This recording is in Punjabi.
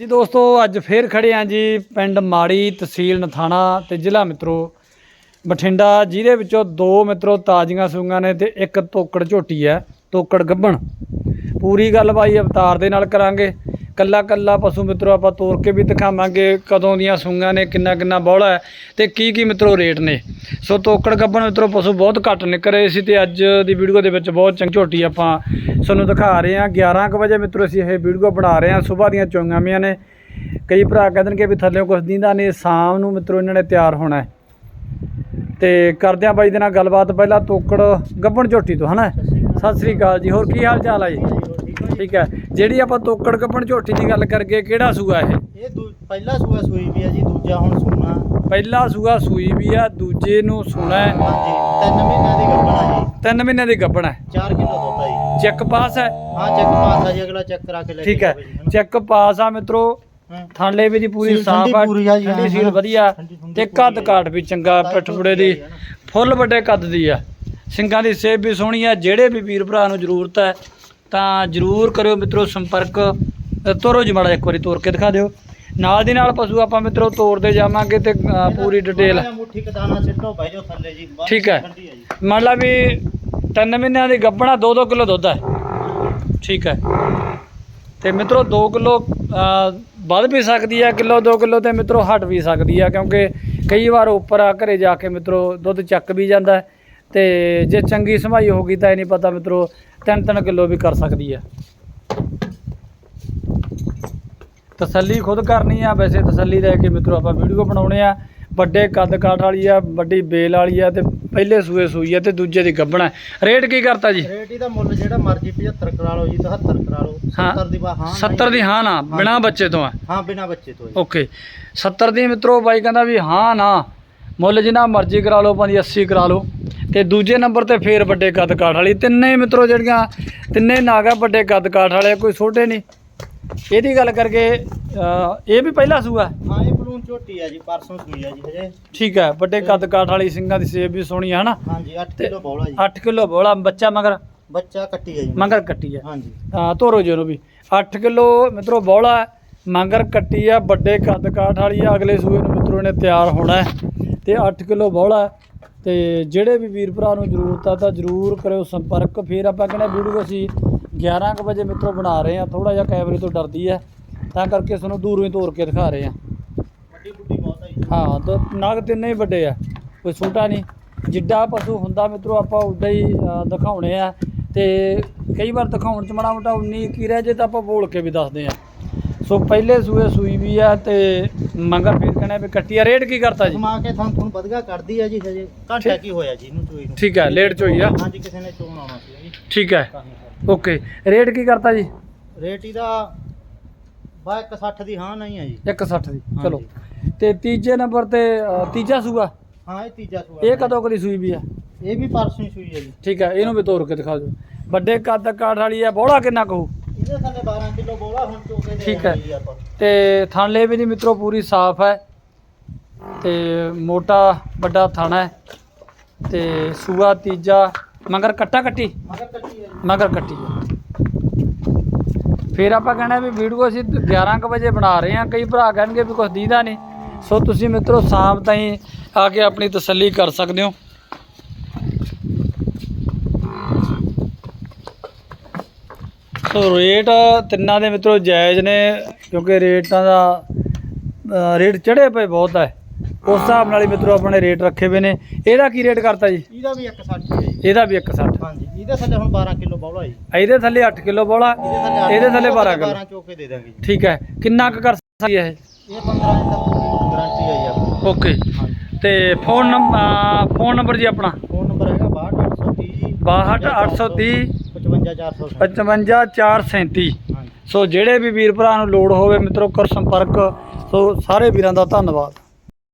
ਜੀ ਦੋਸਤੋ, ਅੱਜ ਫੇਰ ਖੜੇ ਆਂ ਜੀ ਪਿੰਡ ਮਾੜੀ ਤਹਿਸੀਲ ਨਥਾਣਾ ਤੇ ਜ਼ਿਲ੍ਹਾ ਮਿੱਤਰੋ। ਬਠਿੰਡਾ ਜਿਹਦੇ ਵਿੱਚੋਂ ਦੋ ਮਿੱਤਰੋ ਤਾਜ਼ੀਆਂ ਸੂਈਆਂ ਨੇ ਤੇ ਇੱਕ ਤੋਕੜ ਝੋਟੀ ਹੈ, ਤੋਕੜ ਗੱਭਣ ਪੂਰੀ ਗੱਲ ਬਾਈ ਅਵਤਾਰ ਦੇ ਨਾਲ ਕਰਾਂਗੇ। ਕੱਲਾ ਕੱਲਾ ਪਸ਼ੂ ਮਿੱਤਰੋ ਆਪਾਂ ਤੋਰ ਕੇ ਵੀ ਦਿਖਾਵਾਂਗੇ ਕਦੋਂ ਦੀਆਂ ਸੂਈਆਂ ਨੇ ਕਿੰਨਾ ਕਿੰਨਾ ਬੌਲਾ ਹੈ ਤੇ ਕੀ ਕੀ ਮਿੱਤਰੋ ਰੇਟ ਨੇ। ਸੋ ਤੋਕੜ ਗੱਭਣ ਮਿੱਤਰੋ ਪਸ਼ੂ ਬਹੁਤ ਘੱਟ ਨਿਕਲ ਰਹੇ ਸੀ ਤੇ ਅੱਜ ਦੀ ਵੀਡੀਓ ਦੇ ਵਿੱਚ ਬਹੁਤ ਚੰਗੀ ਝੋਟੀ ਆਪਾਂ ਤੁਹਾਨੂੰ ਦਿਖਾ ਰਹੇ ਹਾਂ। 11 ਕੁ ਵਜੇ ਮਿੱਤਰੋ ਅਸੀਂ ਇਹ ਵੀਡੀਓ ਬਣਾ ਰਹੇ ਹਾਂ ਸਵੇਰ ਦੀਆਂ ਚੋਈਆਂ ਮੀਆਂ ਨੇ। ਕਈ ਭਰਾ ਕਹਿੰਦੇ ਕਿ ਵੀ ਥੱਲੇ ਕੁਛ ਦਿੰਦਾ ਨਹੀਂ ਸ਼ਾਮ ਨੂੰ ਮਿੱਤਰੋ ਇਹਨਾਂ ਨੇ ਤਿਆਰ ਹੋਣਾ ਹੈ। ਤੇ ਕਰਦਿਆਂ ਬਾਈ ਦੇ ਨਾਲ ਗੱਲਬਾਤ ਪਹਿਲਾਂ ਤੋਕੜ ਗੱਭਣ ਝੋਟੀ ਤੋਂ ਹਨਾ? ਸਤਿ ਸ੍ਰੀ ਅਕਾਲ ਜੀ ਹੋਰ ਕੀ ਹਾਲ ਚਾਲ ਹੈ ਜੀ? ਠੀਕ ਹੈ। ਜਿਹੜੀ ਆਪਾਂ ਤੋਕੜ ਗੱਭਣ ਝੋਟੀ ਦੀ ਗੱਲ ਕਰਗੇ ਕਿਹੜਾ ਸੂਆ ਇਹ? ਇਹ ਦੂ- ਪਹਿਲਾ ਸੂਆ ਸੂਈ ਵੀ ਆ ਜੀ ਦੂਜਾ ਹੁਣ ਸੂਣਾ ਪਹਿਲਾ ਸੂਆ ਸੂਈ ਵੀ ਆ ਦੂਜੇ ਨੂੰ ਸੁਣਾ ਹੈ। ਹਾਂਜੀ ਤਿੰਨ ਮਹੀਨਿਆਂ ਦੀ ਗੱਭਣਾ ਜੀ। ਤਿੰਨ ਮਹੀਨਿਆਂ ਦੀ ਗੱਭਣ ਹੈ। 4 ਕਿਲੋ ਦੁੱਧ ਆ ਜੀ। ਚੈੱਕ ਪਾਸ ਹੈ? ਹਾਂ ਚੈੱਕ ਪਾਸ ਆ ਜੀ ਅਗਲਾ ਚੈੱਕ ਕਰਾ ਕੇ ਲੈ ਕੇ ਠੀਕ ਹੈ। ਜਾਵੇ ਜੀ, ਚੈੱਕ ਪਾਸ ਆ ਮਿੱਤਰੋ। ਹਾਂ। ਥਾਂਲੇ ਵੀ ਦੀ ਪੂਰੀ ਸੀਲ ਸਾਫ਼ ਠੰਡੀ ਆ ਪੂਰੀ ਆ ਜੀ, ਠੰਡੀ ਹਾਂ, ਸੀਲ ਹਾਂ। ਵਧੀਆ। ਠੰਡੀ ਠੁੰਡੀ ਤੇ ਪੂਰੀ ਕੱਦ ਆ। ਕਾਠ ਵੀ ਚੰਗਾ ਪਿੱਠ ਪੁੜੇ ਦੀ। ਫੁੱਲ ਵੱਡੇ ਕੱਦ ਦੀ ਆ। ਸਿੰਘਾਂ ਦੀ ਸੇਬ ਵੀ ਸੋਹਣੀ ਆ ਜਿਹੜੇ ਵੀ ਵੀਰ ਭਰਾ ਨੂੰ ਜ਼ਰੂਰਤ ਹੈ ਤਾਂ ਜ਼ਰੂਰ ਕਰਿਓ ਮਿੱਤਰੋ ਸੰਪਰਕ ਤੋਰੋ ਜੀ ਮਾੜਾ ਇੱਕ ਵਾਰੀ ਤੋਰ ਕੇ ਦਿਖਾ ਦਿਓ। ਨਾਲ ਦੀ ਨਾਲ ਪਸ਼ੂ ਆਪਾਂ ਮਿੱਤਰੋ ਤੋਰਦੇ ਜਾਵਾਂਗੇ ਤੇ ਅ, ਪੂਰੀ ਡਿਟੇਲ ਮੁੱਠੀ ਕਦਾਨਾ ਸਿੱਟੋ ਥੱਲੇ ਜੀ ਠੀਕ ਹੈ। ਠੰਡੀ ਆ ਜੀ। ਮੰਨ ਲਾ ਵੀ ਤਿੰਨ ਮਹੀਨਿਆਂ ਦੀ ਗੱਭਣਾ 2-2 ਕਿਲੋ ਦੁੱਧ ਹੈ। ਠੀਕ ਹੈ। ਤੇ ਮਿੱਤਰੋ 2 ਕਿਲੋ ਵੱਧ ਵੀ ਸਕਦੀ ਹੈ ਕਿਲੋ 2 ਕਿਲੋ ਤੇ ਮਿੱਤਰੋ ਹਟ ਵੀ ਸਕਦੀ ਆ ਕਿਉਂਕਿ ਕਈ ਵਾਰ ਉੱਪਰ ਆ ਘਰੇ ਜਾ ਕੇ ਮਿੱਤਰੋ ਦੁੱਧ ਚੱਕ ਵੀ ਜਾਂਦਾ ਹੈ। ਤੇ ਜੇ ਚੰਗੀ ਸੰਭਾਈ ਹੋਗੀ ਤਾਂ ਇਹ ਨਹੀਂ ਪਤਾ ਮਿੱਤਰੋ 3-3 ਕਿਲੋ ਵੀ ਕਰ ਸਕਦੀ ਹੈ ਤਸੱਲੀ ਖੁਦ ਕਰਨੀ ਆ। ਵੈਸੇ ਤਸੱਲੀ ਲੈ ਕੇ ਮਿੱਤਰੋ ਆਪਾਂ ਵੀਡੀਓ ਬਣਾਉਣੇ ਆ। ਵੱਡੇ ਕੱਦ ਕਾਠ ਵਾਲੀ ਆ ਵੱਡੀ ਬੇਲ ਵਾਲੀ ਆ ਤੇ ਪਹਿਲੇ ਸੂਏ ਸੂਈ ਆ ਤੇ ਦੂਜੇ ਦੀ ਗੱਭਣਾ ਰੇਟ ਕੀ ਕਰਤਾ ਜੀ? ਰੇਟ ਇਹਦਾ ਮੁੱਲ ਜਿਹੜਾ ਮਰਜ਼ੀ 75 ਕਰਾ ਲਓ ਜੀ 73 ਕਰਾ ਲਓ। ਹਾਂ। 70 ਦੀ ਬਾ ਹਾਂ 70 ਦੀ ਹਾਂ ਨਾ ਬਿਨਾ ਬੱਚੇ ਤੋਂ ਆ। ਹਾਂ ਬਿਨਾ ਬੱਚੇ ਤੋਂ ਓਕੇ। 70 ਦੀ ਮਿੱਤਰੋ ਬਾਈ ਕਹਿੰਦਾ ਵੀ ਹਾਂ ਨਾ ਮੁੱਲ ਜਿੰਨਾ ਮਰਜ਼ੀ ਕਰਾ ਲਓ ਭਾਵੇਂ 80 ਕਰਾ ਲਓ। ਤੇ ਦੂਜੇ ਨੰਬਰ ਤੇ ਫੇਰ ਵੱਡੇ ਕੱਦ ਕਾਠ ਵਾਲੀ। ਤਿੰਨੇ ਹੀ ਮਿੱਤਰੋ ਜਿਹੜੀਆਂ ਤਿੰਨੇ ਨਾਗਾ ਵੱਡੇ ਕੱਦ ਕਾਠ ਵਾਲੇ ਕੋਈ ਛੋਟੇ ਨਹੀਂ। ਇਹਦੀ ਗੱਲ ਕਰਕੇ ਇਹ ਵੀ ਪਹਿਲਾ ਸੂਆ ਹਾਂ? ਇਹ ਬਲੂਨ ਝੋਟੀ ਆ ਜੀ ਪਰਸੋਂ ਸੂਈ ਆ ਜੀ ਹਜੇ। ਠੀਕ ਹੈ ਵੱਡੇ ਕੱਦ ਕਾਠ ਵਾਲੀ ਸਿੰਘਾਂ ਦੀ ਸੇਬ ਵੀ ਸੋਹਣੀ ਹੈ ਹਨਾ? ਹਾਂਜੀ 8 ਤੇ ਕਿਲੋ ਬੌਲਾ ਜੀ। 8 ਕਿਲੋ ਬੋਲਾ ਬੱਚਾ ਮਗਰ? ਬੱਚਾ ਕੱਟੀ ਜੀ। ਮਗਰ ਕੱਟੀ ਹੈ ਹਾਂਜੀ। ਹਾਂ ਤੋਰੋ ਜੀ ਉਹਨੂੰ ਵੀ। 8 ਕਿਲੋ ਮਿੱਤਰੋ ਬੋਲਾ ਹੈ, ਮਗਰ ਕੱਟੀ ਆ ਵੱਡੇ ਕੱਦ ਕਾਠ ਵਾਲੀ ਆ ਅਗਲੇ ਸੂਏ ਨੂੰ ਮਿੱਤਰੋ ਨੇ ਤਿਆਰ ਹੋਣਾ ਹੈ। ਤੇ 8 ਕਿਲੋ ਬੋਲਾ ਹੈ। ਤੇ ਜਿਹੜੇ ਵੀ ਵੀਰ ਭਰਾ ਨੂੰ ਜ਼ਰੂਰਤ ਆ ਤਾਂ ਜ਼ਰੂਰ ਕਰਿਓ ਸੰਪਰਕ। ਫਿਰ ਆਪਾਂ ਕਹਿੰਦੇ ਵੀਡੀਓ ਅਸੀਂ 11 ਕੁ ਵਜੇ ਮਿੱਤਰੋ ਬਣਾ ਰਹੇ ਆ ਥੋੜਾ ਜਿਹਾ ਕੈਮਰੇ ਤੋਂ ਡਰਦੀ ਹੈ। ਤਾਂ ਕਰਕੇ ਤੁਹਾਨੂੰ ਦੂਰੋਂ ਹੀ ਤੋਰ ਕੇ ਦਿਖਾ ਰਹੇ ਆ ਵੱਡੀ ਬੁੱਢੀ ਬਹੁਤ ਆ ਹਾਂ, ਤਾਂ ਨਗ ਤਿੰਨੇ ਹੀ ਵੱਡੇ ਆ। ਕੋਈ ਛੋਟਾ ਨਹੀਂ। ਜਿੱਡਾ ਪਸ਼ੂ ਹੁੰਦਾ ਮਿੱਤਰੋ, ਆਪਾਂ ਉੱਡਾ ਹੀ ਦਿਖਾਉਣੇ ਆ। ਤੇ ਕਈ ਵਾਰ ਦਿਖਾਉਣ ਚ ਮਾੜਾ ਮੋਟਾ 19 ਕੀ ਰਹਿ ਜੇ ਤਾਂ ਆਪਾਂ ਬੋਲ ਕੇ ਵੀ ਦੱਸਦੇ ਆ ਸੋ ਪਹਿਲੇ ਸੂਏ ਸੂਈ ਵੀ ਆ ਤੇ ਮੰਗਰ ਫਿਰ ਕਹਣਾ ਵੀ ਕੱਟੀ ਆ। ਰੇਟ ਕੀ ਕਰਤਾ ਜੀ? ਸਮਾ ਕੇ ਤੁਹਾਨੂੰ ਤੁਹਾਨੂੰ ਵਧਗਾ ਕੱਢਦੀ ਆ ਜੀ ਹਜੇ। ਘੰਟਾ ਕੀ ਹੋਇਆ ਜੀ ਇਹਨੂੰ ਚੋਈ ਨੂੰ? ਠੀਕ ਹੈ ਲੇਟ ਚੋਈ ਆ। ਹਾਂਜੀ ਕਿਸੇ ਨੇ ਚੋਣ ਆਉਣਾ ਸੀ ਜੀ। ਠੀਕ ਹੈ ਓਕੇ ਰੇਟ ਕੀ ਕਰਤਾ ਜੀ? ਰੇਟ ਇਹਦਾ ਬਾ 160 ਦੀ ਹਾਂ ਨਹੀਂ ਆ ਜੀ। 160 ਦੀ ਚਲੋ। ਤੇ ਤੀਜੇ ਨੰਬਰ ਤੇ ਤੀਜਾ ਸੂਆ? ਹਾਂ ਇਹ ਤੀਜਾ ਸੂਆ। ਇਹ ਕਦੋਂ ਕਦੀ ਸੂਈ ਵੀ ਆ? ਇਹ ਵੀ ਪਰਸੋਂ ਹੀ ਸੂਈ ਆ ਜੀ। ਠੀਕ ਹੈ ਇਹਨੂੰ ਵੀ ਤੋੜ ਕੇ ਦਿਖਾ ਦਿਓ। ਵੱਡੇ ਕੱਦ ਕਾਠ ਵਾਲੀ ਆ ਬੋਲਾ ਕਿੰਨਾ ਕਹੂ ਇਹਦੇ ਥੱਲੇ 12 ਕਿਲੋ ਬੋਲਾ ਹੁਣ ਚੋਕੇ ਦੇ ਠੀਕ ਹੈ। ਤੇ ਥਾਲੇ ਵੀ ਦੀ ਮਿੱਤਰੋ ਪੂਰੀ ਸਾਫ਼ ਹੈ। ਤੇ ਮੋਟਾ ਵੱਡਾ ਥਾਣਾ ਹੈ। ਤੇ ਸੂਆ ਤੀਜਾ ਮਗਰ ਕੱਟਾ ਕੱਟੀ? ਮਗਰ ਕੱਟੀ ਜੀ। ਮਗਰ ਕੱਟੀ ਹੈ। ਫਿਰ ਆਪਾਂ ਕਹਿਣਾ ਵੀ ਵੀਡੀਓ ਅਸੀਂ 11 ਕੁ ਵਜੇ ਬਣਾ ਰਹੇ ਹਾਂ। ਕਈ ਭਰਾ ਕਹਿਣਗੇ ਵੀ ਕੁਝ ਦੀਦਾ ਨਹੀਂ। ਸੋ ਤੁਸੀਂ ਮਿੱਤਰੋ ਸ਼ਾਮ ਤਾਈਂ ਆ ਕੇ ਆਪਣੀ ਤਸੱਲੀ ਕਰ ਸਕਦੇ ਹੋ। ਸੋ ਰੇਟ ਤਿੰਨਾਂ ਦੇ ਮਿੱਤਰੋ ਜਾਇਜ਼ ਨੇ ਕਿਉਂਕਿ ਰੇਟਾਂ ਦਾ ਰੇਟ ਚੜੇ ਪਏ ਬਹੁਤ ਹੈ ਉਸ ਹਿਸਾਬ ਨਾਲ ਹੀ ਮਿੱਤਰੋ ਆਪਣੇ ਰੇਟ ਰੱਖੇ ਹੋਏ ਨੇ। ਇਹਦਾ ਕੀ ਰੇਟ ਕਰਤਾ ਜੀ? ਇਹਦਾ ਵੀ 160 ਹੈ ਇਹਦਾ ਵੀ 160 ਹਾਂਜੀ ਇਹਦੇ ਥੱਲੇ ਹੁਣ 12 ਕਿਲੋ ਬੋਲਾ ਜੀ। ਇਹਦੇ ਥੱਲੇ 8 ਕਿਲੋ ਬੋਲਾ ਇਹਦੇ ਥੱਲੇ ਅੱਠ ਇਹਦੇ ਥੱਲੇ ਕਿੱਲੋ 12 ਤੇ ਕਿਲੋ। 12 ਚੋਕੇ ਦੇ ਦਾਂਗੇ ਜੀ। ਠੀਕ ਹੈ। ਕਿੰਨਾ ਕੁ ਕਰ ਸਕਦੀ ਹੈ ਇਹ? ਇਹ 15 ਦਿਨ ਤੱਕ ਗਾਰੰਟੀ ਹੈ ਜੀ ਓਕੇ। ਤੇ ਫੋਨ ਨੰਬਰ ਫੋਨ ਨੰਬਰ ਜੀ ਆਪਣਾ? ਫੋਨ ਨੰਬਰ ਹੈਗਾ 62830 ਜੀ। 62830 55437 55437 ਹਾਂਜੀ। ਸੋ ਜਿਹੜੇ ਵੀ ਵੀਰ ਭਰਾ ਨੂੰ ਲੋੜ ਹੋਵੇ ਮਿੱਤਰੋ ਕਰ ਸੰਪਰਕ। ਸੋ ਸਾਰੇ ਵੀਰਾਂ ਦਾ ਧੰਨਵਾਦ।